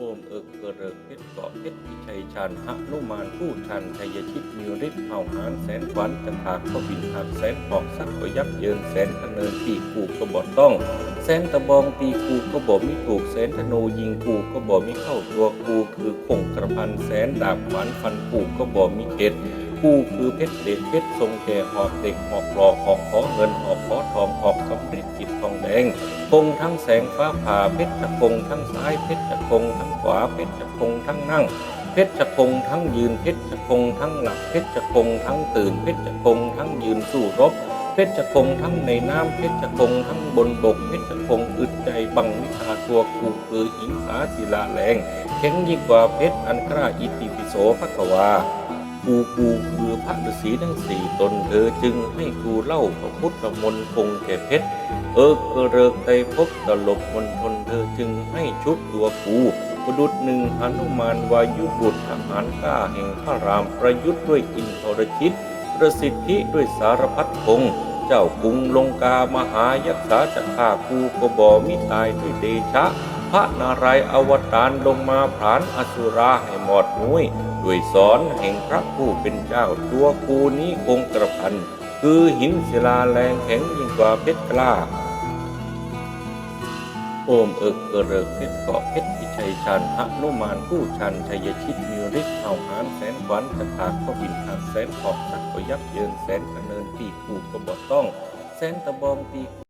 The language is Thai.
โอมเอิกเกระเริกเพชรเกาะเพชรพิชัยชันหะนุมานผู้ชันชัยชิตมีฤทธิ์เผ่าหานแสนขวัญจะถากก็บินหักแสนหอกสักก็ยับเยินแสนคะเนินตีกูก็บ่ต้อง แสนตะบองตีกูก็บ่มิถูกแสนธนูยิงกูก็บ่มิเข้าตัวกูคือคงกระพันแสนดาบขวานฟันกูก็บ่มิเข็ดกูคือเพชรเด็ดเพชรทรงแก่หอบเด็กหอบรอหอบขอเงินหอบขอทองหอบสำริดกิจทองแดง คงทั้งแสงฟ้าผ่าเพชรจะคงทั้งซ้ายเพชรจะคงทั้งขวาเพชรจะคงทั้งนั่งเพชรจะคงทั้งยืนเพชรจะคงทั้งหลับเพชรจะคงทั้งตื่นเพชรจะคงทั้งยืนสู้รบเพชรจะคงทั้งในน้ำเพชรจะคงทั้งบนบกเพชรจะคงอึดใจบังวิชาตัวกูคือหิงสาศิลาแรงแข็งยิ่งกว่าเพชรอันกล้าอิติปิโสภควากูกู พระฤาษีทั้งสี่ตนเธอจึงให้กูเล่าพระพุทธมนต์คงแก่เพชร เออกระเริกไตรภพตลบมนทนเธอจึงให้ชุดตัวกูประดุดหนึ่งหนุมานวายุบุตรทหารกล้าแห่งพระรามประยุทธ์ด้วยอินทรชิต ประสิทธิด้วยสารพัดพงเจ้ากรุงลงกามหายักษาจะฆ่ากูก็บ่มิตายด้วยเดชะ พระนารายณ์อวตารลงมาผลานอสุราให้หมอดมุ้ยด้วยสอนแห่งพระผู้เป็นเจ้าตัวกูนี้คงกระพัน คือหินศิลาแรงแข็งยิ่งกว่าเพชรกล้า โอมเอิกเกระเริกเพชรเกาะเพชรพิชัยชันหนุมานผู้ชันชัยชิตมีฤทธิ์เผ่าหานแสนขวัญจะถากก็บินหักแสนขอบสักก็ยับเยินแสนกระเนินตีกูก็บ่ต้อง แสนตะบองตี